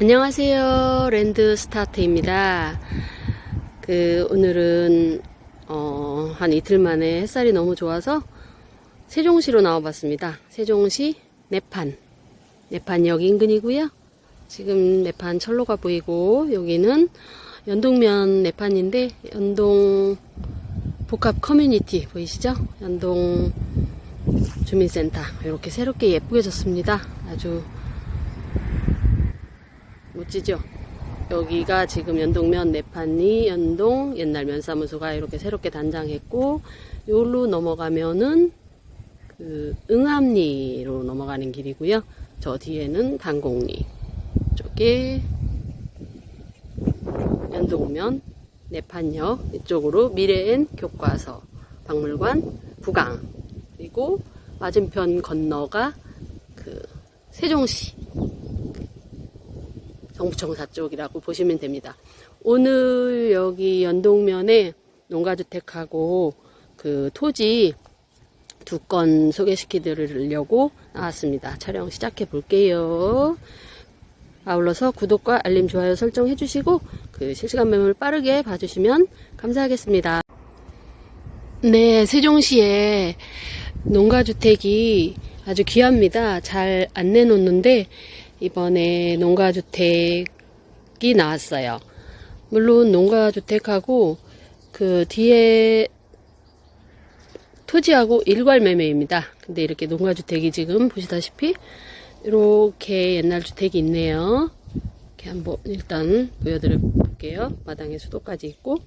안녕하세요. 랜드 스타트입니다. 그, 오늘은, 어, 한 이틀 만에 햇살이 너무 좋아서 세종시로 나와봤습니다. 세종시 내판. 내판역 인근이고요. 지금 내판 철로가 보이고, 여기는 연동면 내판인데, 연동 복합 커뮤니티 보이시죠? 연동 주민센터. 이렇게 새롭게 예쁘게 졌습니다. 아주 멋지죠? 여기가 지금 연동면 내판리 연동 옛날 면사무소가 이렇게 새롭게 단장했고 요로 넘어가면은 그 응암리로 넘어가는 길이고요. 저 뒤에는 단곡리 쪽에 연동면 내판역 이쪽으로 미래엔 교과서 박물관 부강 그리고 맞은편 건너가 그 세종시 정부청사 쪽이라고 보시면 됩니다. 오늘 여기 연동면에 농가주택하고 그 토지 두 건 소개시켜드리려고 나왔습니다. 촬영 시작해 볼게요. 아울러서 구독과 알림, 좋아요 설정해 주시고 그 실시간 매물 빠르게 봐주시면 감사하겠습니다. 네, 세종시에 농가주택이 아주 귀합니다. 잘 안 내놓는데 이번에 농가주택이 나왔어요. 물론 농가주택하고 그 뒤에 토지하고 일괄 매매입니다. 근데 이렇게 농가주택이 지금 보시다시피 이렇게 옛날 주택이 있네요. 이렇게 한번 일단 보여드려 볼게요. 마당에 수도까지 있고,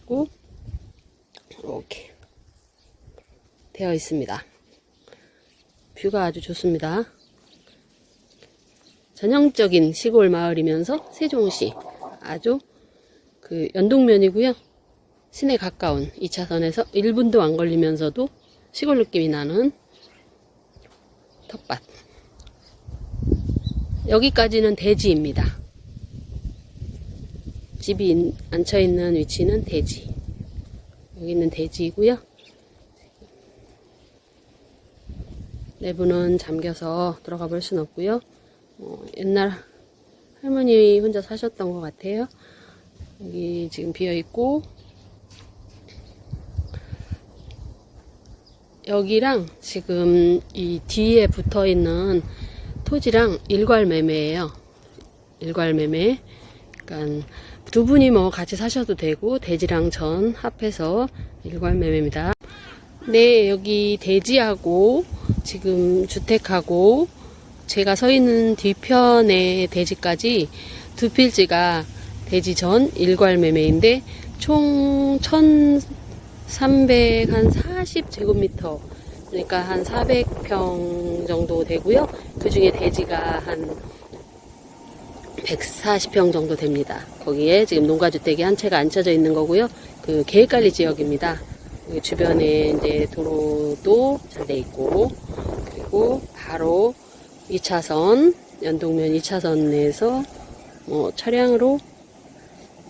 있고 이렇게 되어 있습니다. 뷰가 아주 좋습니다. 전형적인 시골 마을이면서 세종시 아주 그 연동면이고요. 시내 가까운 2차선에서 1분도 안 걸리면서도 시골 느낌이 나는 텃밭. 여기까지는 대지입니다. 집이 앉혀 있는 위치는 대지. 여기는 대지이고요. 내부는 잠겨서 들어가 볼 순 없고요. 어, 옛날 할머니 혼자 사셨던 것 같아요. 여기 지금 비어 있고 여기랑 지금 이 뒤에 붙어 있는 토지랑 일괄 매매예요. 일괄 매매. 그러니까 두 분이 뭐 같이 사셔도 되고 대지랑 전 합해서 일괄 매매입니다. 네, 여기 대지하고 지금 주택하고 제가 서 있는 뒤편의 대지까지 두 필지가 대지 전 일괄 매매인데 총 1300, 한 40제곱미터 그러니까 한 400평 정도 되고요. 그 중에 대지가 한 140평 정도 됩니다. 거기에 지금 농가주택이 한 채가 앉혀져 있는 거고요. 그 계획관리 지역입니다. 여기 주변에 이제 도로도 잘 돼 있고 그리고 바로 2차선 연동면 2차선에서 뭐 차량으로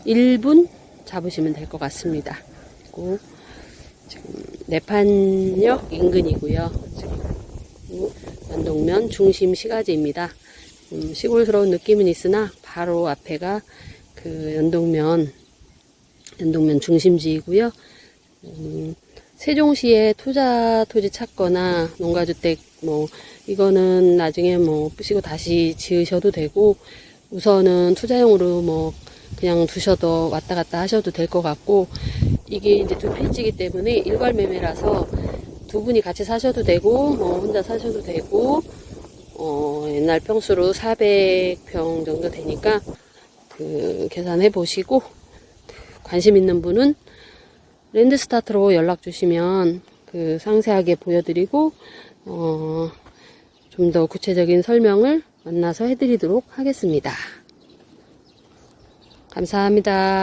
1분 잡으시면 될 것 같습니다. 그리고 지금 내판역 인근이고요. 지금 연동면 중심 시가지입니다. 음, 시골스러운 느낌은 있으나 바로 앞에가 그 연동면 연동면 중심지이고요. 음, 세종시에 투자 토지 찾거나 농가주택 뭐 이거는 나중에 뭐 부시고 다시 지으셔도 되고 우선은 투자용으로 뭐 그냥 두셔도 왔다 갔다 하셔도 될 것 같고 이게 이제 두 필지이기 때문에 일괄 매매라서 두 분이 같이 사셔도 되고 뭐 혼자 사셔도 되고 어 옛날 평수로 400평 정도 되니까 그 계산해 보시고 관심 있는 분은 랜드 스타트로 연락 주시면 그 상세하게 보여드리고 어, 좀 더 구체적인 설명을 만나서 해드리도록 하겠습니다. 감사합니다.